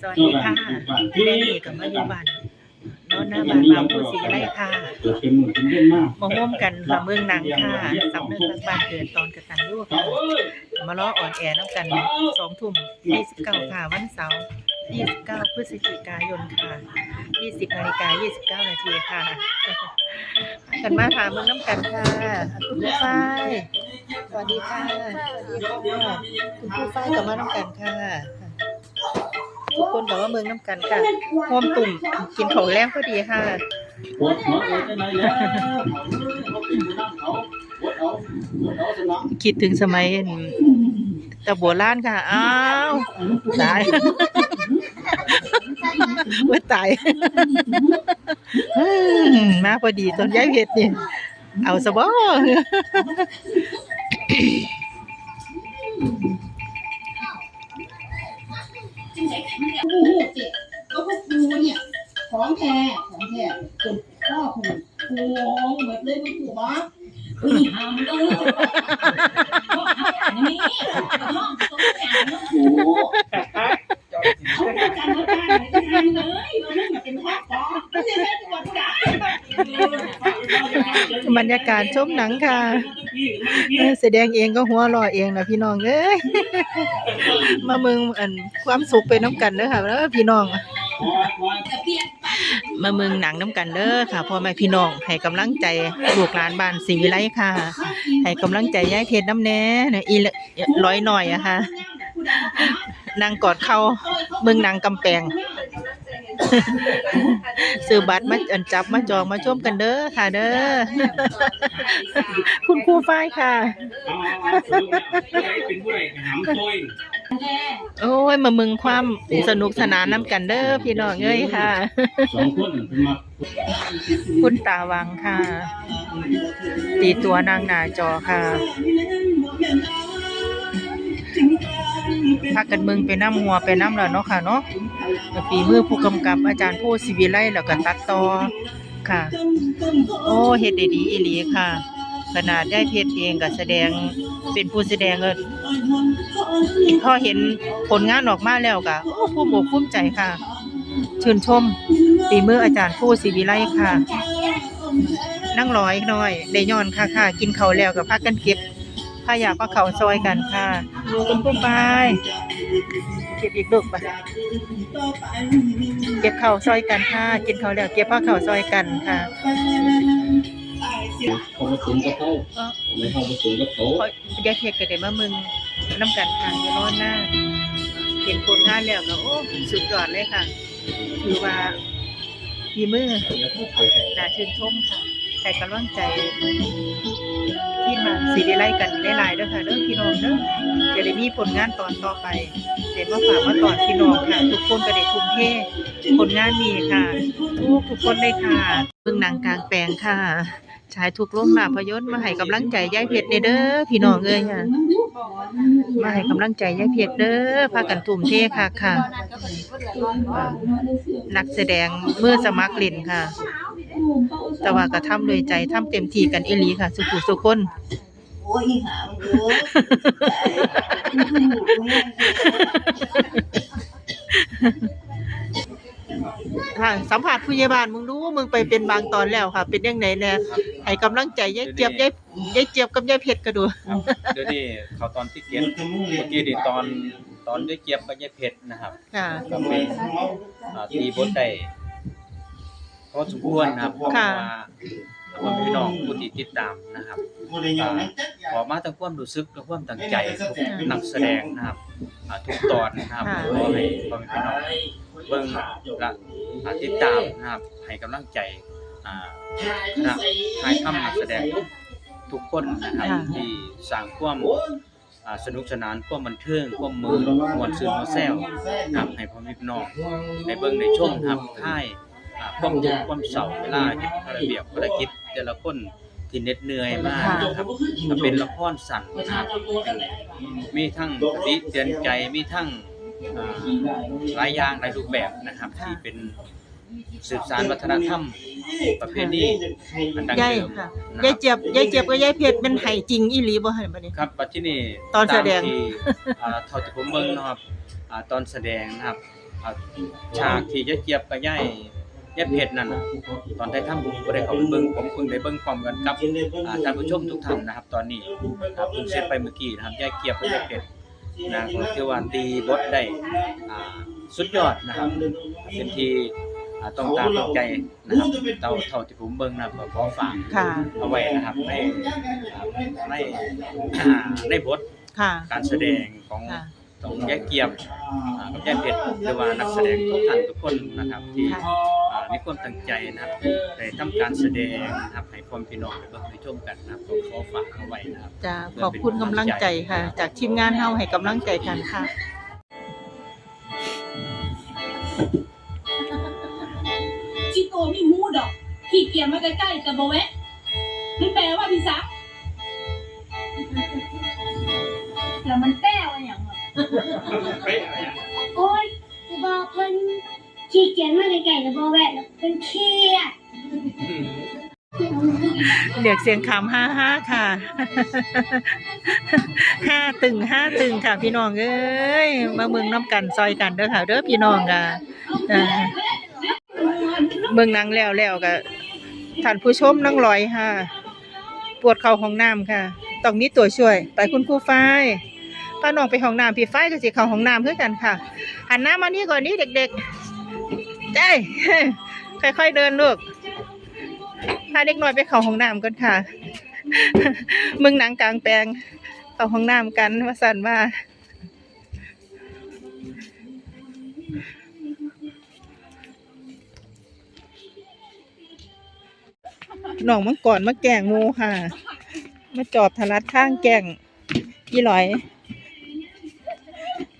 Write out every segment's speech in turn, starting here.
สวัสดีค่ะแม่นี่กับมาอยู่บ้านโน้นหน้าบ้านบางผู้สีไรค่ะเกิดเป็นหมื่นเป็นเดือนมากมาร่วมกันค่ะเมืองหนังค่ะสำนึกรักบ้านเกิดตอนกตันยูค่ะมาล้ออ่อนแอน้ำกันสองทุ่มยี่สิบเก้าค่ะวันเสาร์ยี่สิบเก้าพฤศจิกายนค่ะยี่สิบนาฬิกายี่สิบเก้านาทีค่ะกันมาค่ะเมืองน้ำกันค่ะคุณผู้ฝ้ายสวัสดีค่ะสวัสดีค่ะคุณผู้ฝ้ายกับมาน้ำกันค่ะ ทุกคนกับว่าเมืองน้ำกันค่ะโฮมตุ่มกินของแรงพอดีค่ะปวดหัวเอ้ยจะไหนแล้วเขาเป็ดเอาปวดเอาสนองคิดถึงสมัยแต่โบราณค่ะ อ้าวตายว่าตายมาพอดีตอนย้ายเพชรนี่เอาซะบ่โอ้ โหเจ็บก็พวกกูเนี่ยของแท้ของแท้จนพ่อกูกูงงแบบเลยมึงกูบอกกูหามเลยนี่ห้องตรงแขนแล้วกูเขาประกันประกันไหนจะทำเลยเราเล่นแบบเป็นพ่อปอไม่ใช่แค่ตัวกูได้บรรยากาศชมหนังค่ะ แสดงเองก็หัวรอเองนะพี่น้องเอ้ย มาเมืองอันความสุขไปน้ำกันเด้อค่ะแล้วพี่น้อง มาเมืองหนังน้ำกันเด้อค่ะพ่อแม่พี่น้องให้กำลังใจลูกหลานบ้านศรีวิไลค่ะให้กำลังใจยายเพชรน้ำแน่เนี่ยอีละร้อยหน่อยอะค่ะนางกอดเขาเมืองนางกำแพงซื้อบัตรมาจับมาจองมาชมกันเด้อค่ะเด้อคุณครูฝ้ายค่ะ เป็นผู้ใดหามโอยโอ้ยมาเมืองความสนุกสนานน้ำกันเด้อพี่น้องเอ้ยค่ะ สองคนเป็นมาคุณตาวังค่ะ ตีตัวนางหนาจอค่ะพากันเมืองไปน้ำหัวไปน้ำแล้วเนาะค่ะเนาะก็ฝีมือผู้กำกับอาจารย์ผู้ศิวิไลแล้วก็ตัดต่อค่ะ โอ้เฮ็ดได้ดีอีหลีค่ะ ขนาดได้เพชรเองก็แสดงเป็นผู้แสดงก็ พอเห็นผลงานออกมาแล้วก็โอ้ภูมิอกภูมิใจค่ะ ชื่นชมฝีมืออาจารย์ผู้ศิวิไลค่ะ นั่งร้อยหน่อยได้ย้อนค่ะค่ะ กินเขาวแล้วก็พักกันเก็บผ้าอยากผ้าเขาวซอยกันค่ะคุณผู้ไปเก็บอีกลูกไปเก็บเขาวซอยกันค่ะ กินเขาวแล้วเก็บผ้าเขาวซอยกันค่ะเขาผสมกับเขาไม่เขาผสมกับเขาเพราะยายเพชรก็ได้มามึง น้ำกันค่ะอย่ารอหน้าเห็นผลงานแล้วก็โอ้สุดยอดเลยค่ะถือว่าฝีมือน่าชื่นชมค่ะแต่กำลังใจที่มาสีได้ไล่กันได้หลายเด้อค่ะเด้องพี่น้องเด้อจะได้มีผลงานตอนต่อไปเดี๋ยวมาฝากมาตอนพี่น้องค่ะ ทุกคนก็ได้ทุ่มเทผลงานนี้ค่ะ ทุกทุกคนเลยค่ะเบื้องหนังกลางแปลงค่ะฉายทุกโรงภาพยนตร์มาให้กำลังใจยายเพชรเนเด้อพี่น้องเอ้ยค่ะ มาให้กำลังใจยายเพชรเด้อพากันทุ่มเทค่ะค่ะ นักแสดงเมื่อสมัครเล่นค่ะ แต่ว่าก็ทำโดยใจทำเต็มที่กันเอลีค่ะ สุขุสุคน โอ้ยหามันเยอะค่ะสัมผัสผู้ใหญ่บ้านมึงรู้มึงไปเป็นบางตอนแล้วค่ะ เป็นยังไงแน่ ให้กำลังใจยายเจี๊ยบยายยายเจี๊ยบกับยายเพชรก็ดู ครับเดี๋ยวนี้เขาตอนที่เกียนเมื่อกี้นี่ตอนตอนได้เกียบกับยายเพชรนะครับค่ะ ก็เป็นอ่าตีบทได้พอสมควรนะครับเพราะค่ะว่าพ่อแม่พี่น้องผู้ที่ติดตามนะครับอ่าขอมาทั้งความรู้สึกและความตั้งใจทุกนักแสดงนะครับอ่าทุกตอนนะครับค่ะ ขอให้พ่อแม่พี่น้องเบิ่งและอ่าติดตามนะครับให้กำลังใจ อ่าคณะถ่ายทำนักแสดงทุกทุกคนนะครับค่ะ ที่สร้างความอ่าสนุกสนานความบันเทิงความมือมวนซื่นมวนแซวครับให้พ่อแม่พี่น้องในเบิ่งในช่วงครับค่ายอ่าความทุกข์ความเศร้าเวลาเฮ็ดระเบียบภารกิจแต่ละคนที่เหน็ดเหนื่อยมากนะครับก็เป็นละครสั้นนะครับมีทั้งคติเตือนใจมีทั้งอ่า หลายอย่างหลายรูปแบบนะครับ ที่เป็น สืบสานวัฒนธรรมประเพณีอันดังยายเดิมค่ะนะยายครับเจี๊ยบยายเจี๊ยบกับยายเพชรเป็นไห้จริงอีหลีบ่ให้บัดนี้ ครับปัจจุบันนี้ตอนแสดงามที่อ่าเท่าที่ผมเบิ่งเนาะครับอ่าตอนแสดงนะครับอ่าฉากที่ยายเจี๊ยบกับยายยายเพชรนั่นน่ะตอนได้ทำผมบ่ได้เข้าไปเบิ่งผมเพิ่งได้เบิ่งพร้อมกันกับอ่าท่านผู้ชมทุกท่านนะครับ ตอนนี้ครับเพิ่งเสร็จไปเมื่อกี้นะครับยายเจี๊ยบกับยายเพชรนะก็ถือว่าตีบทได้อ่าสุดยอดนะครับ เป็นที่ อ่าต้องตามต้องใจนะครับเท่าเท่าที่ผมเบิ่งนะครับก็ขอฝากค่ะ เอาไว้นะครับในในอ่าในบทค่ะ การแสดงของค่ะ ของแยกเกียบอ่ากับแยกเพชรหรือว่านักแสดงทุกท่านทุกคนนะครับที่ค่ะ อ่ามีความตั้งใจนะครับได้ทำการแสดงนะครับให้พ่อแม่พี่น้องได้เบิ่งได้ชมกันนะครับก็ขอฝากเอาไว้นะครับ จะขอบคุณกำลังใจค่ะ จากทีมงานเฮาให้กำลังใจกันค่ะ ขี้เกียจมาใกล้ๆกับบ่แวะมันแปลว่าพี่ซักแล้วมันแป้วอย่างวะโอ้ยจะบอกเพิ่นขี้เกียจมาไกลๆแล้วบ่แวะแล้วเพิ่นเครียดเรียกเสียงคำห้าห้าค่ะห้าตึงห้าตึงค่ะ พี่น้องเอ้ยมาเมืองน้ำกันซอยกันเด้อค่ะเด้อพี่น้องค่ะอ่าเมืองหนังแล้วแล้วก็ ท่านผู้ชมนั่งลอยค่ะ ปวดเข่าห้องน้ำค่ะ ต้องมีตัวช่วย ไปคุณครูฝ้ายป้าน้องไปห้องน้ำพี่ฝ้ายก็สิเข้าห้องน้ำเพื่อกันค่ะ หันหน้ามานี่ก่อนนี่เด็กๆได้ค่อยๆเดินลูกพาเด็กน้อยไปเข้าห้องน้ำก่อนค่ะ มึงหนังกลางแปลงเข้าห้องน้ำกันว่าสั่นว่า น้องมังก่อมาแกล้งหมูค่ะ มาจอบทะลัดข้างแกล้งยี่หลอย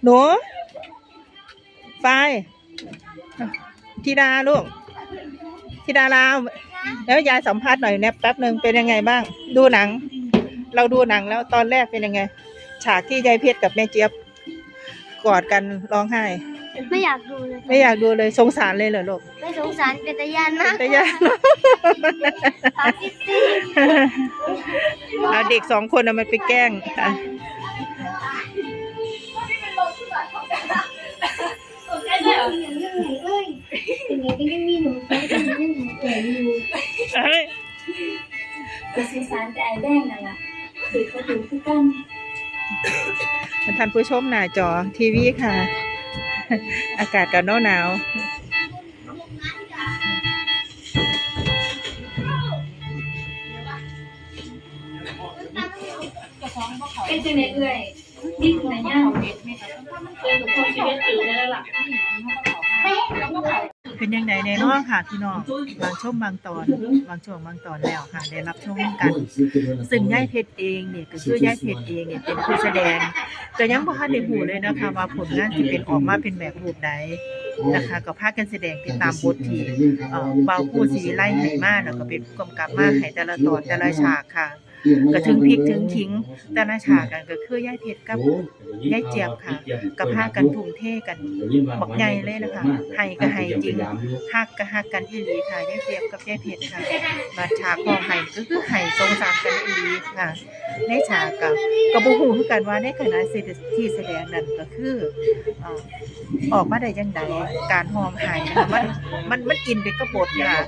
หนูฝ้ายธิดาลูกธิดาลาว แล้วยายสัมภาษณ์หน่อยแนบแป๊บหนึ่งเป็นยังไงบ้าง ดูหนัง เราดูหนังแล้วตอนแรกเป็นยังไง ฉากที่ยายเพชรกับแม่เจี๊ยบ กอดกันร้องไห้ ไม่อยากดูเลยไม่อยากดูเลยสงสารเลยเหรอลูกไม่สงสารเป็นตาย่านมากแต่ยายตาซิซี่เอาเด็กสองคนเอามันไปแกล้งค่ะเอ้ยเป็นไงก็ยังมีหนูไปเป็นยังหนูแก่อยู่เอ้ยก็สงสารแต่ไอ้แดงนั่นล่ะคือเขาดูคือกัน ท่านผู้ชมหน้าจอทีวีค่ะ อากาศก็หนาวหนาวเป็นจังไดเอ้ยนี่คือไหนย่างเด็ดไหมครับเออกับคนชีวิตตื่นแล้วล่ะ เป็นยังไงในน้องค่ะพี่น้องบางช่วงบางตอน บางช่วงบางตอนแล้วค่ะได้รับชมกัน ซึ่งย่ายเพชรเองเนี่ยก็คือย่ายเพชรเองเนี่ยเป็นผู้แสดงก็ยังบ่ทันได้หูเลยนะคะว่าผลงานที่เป็นออกมาเป็นแบบรูปใดนะคะก็พากันแสดงติดตามบทที่เอ่อเบาผู้สีไล่ให้มาแล้วก็เป็นผู้กำกับมาให้แต่ละตอนแต่ละฉากค่ะ ก็ถึงพริกถึงขิง แต่ละฉากกันก็คือย่ายเพชรกับยายเจี๊ยบค่ะก็พากันทุ่มเทกันบักใหญ่เลยนะคะให้ก็ให้จริงฮักก็ฮักกันอีหลีค่ะยายเจี๊ยบกับยายเพชรค่ะมาฉากของไห้ก็คือไห้สงสารกันอีหลีค่ะในฉากกับก็บ่ฮู้คือกันว่าในขณะที่แสดงนั้นก็คือเอ่อออกมาได้จังไดการหอมไห้นะคะมันมันมันอินไปกับบทค่ะ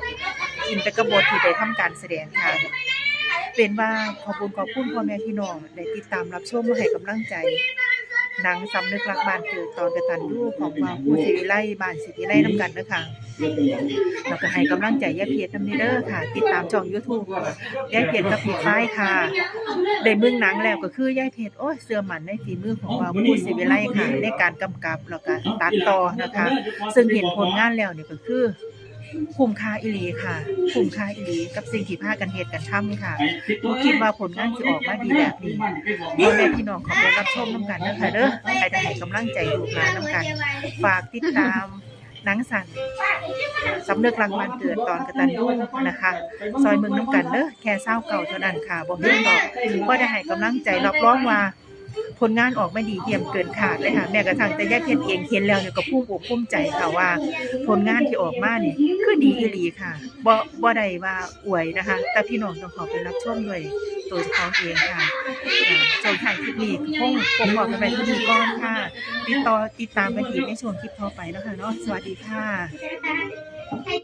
อินไปกับบทที่ได้ทำการแสดงค่ะ เป็นว่าขอบคุณขอบคุณพ่อแม่พี่น้องได้ติดตามรับชมมาให้กำลังใจหนังสำนึกรักบ้านเกิดตอนกระตันยูของวางผู้ศิวิไลบ้านศิวิไลน้ำกันเด้อค่ะแล้วก็ให้กำลังใจยายเพียรนำนีเด้อค่ะ ติดตามช่อง YouTube ยายเพียรกับพี่ฝ้ายค่ะได้เมืองหนังแล้วก็คือยายเพชรโอ้ยเสื่อมันในฝีมือของเราผู้ศิวิไลค่ะ ในการกำกับแล้วก็ตัดต่อนะคะ ซึ่งเห็นผลงานแล้วเนี่ยก็คือ คุ้มค่าอีหลีค่ะคุ้มค่าอีหลีกับสิ่งที่พากันเฮ็ดกันทำค่ะบ่คิดว่าผลงานสิออกมาดีแบบนี้พ่อแม่พี่น้องขอไปรับชมนํกันเด้อค่ะเด้อใครจะให้กำลังใจลูกหลานนํกัน ฝากติดตามหนังสั่นสำเนึกรังมันเกิดตอนกระตันยูนะคะ ซอยเมืองน้ำกันเด้อแค่เศร้าเก่าเท่านั้นค่ะบ่เฮ็ดดอกก็ได้ให้กำลังใจรับรองว่า ผลงานออกมาดีเยี่ยมเกินขาดเลยค่ะ แม้กระทั่งแต่ยาเพชรเองเห็นแล้วเนี่ยก็ภูมิอกภูมิใจค่ะว่า ผลงานที่ออกมาเนี่ยคือดีอีหลีค่ะบ่บ่ได้ว่าอวยนะคะ แต่พี่น้องต้องขอไปรับชมด้วยตัวเขาเองค่ะอ่าส่ายคลิปนี้คงคงบอกกันไปที่นี่ก่อนค่ะ ติดต่อติดตามกันอีกในช่วงคลิปต่อไปเนาะคะเนาะสวัสดีค่ะ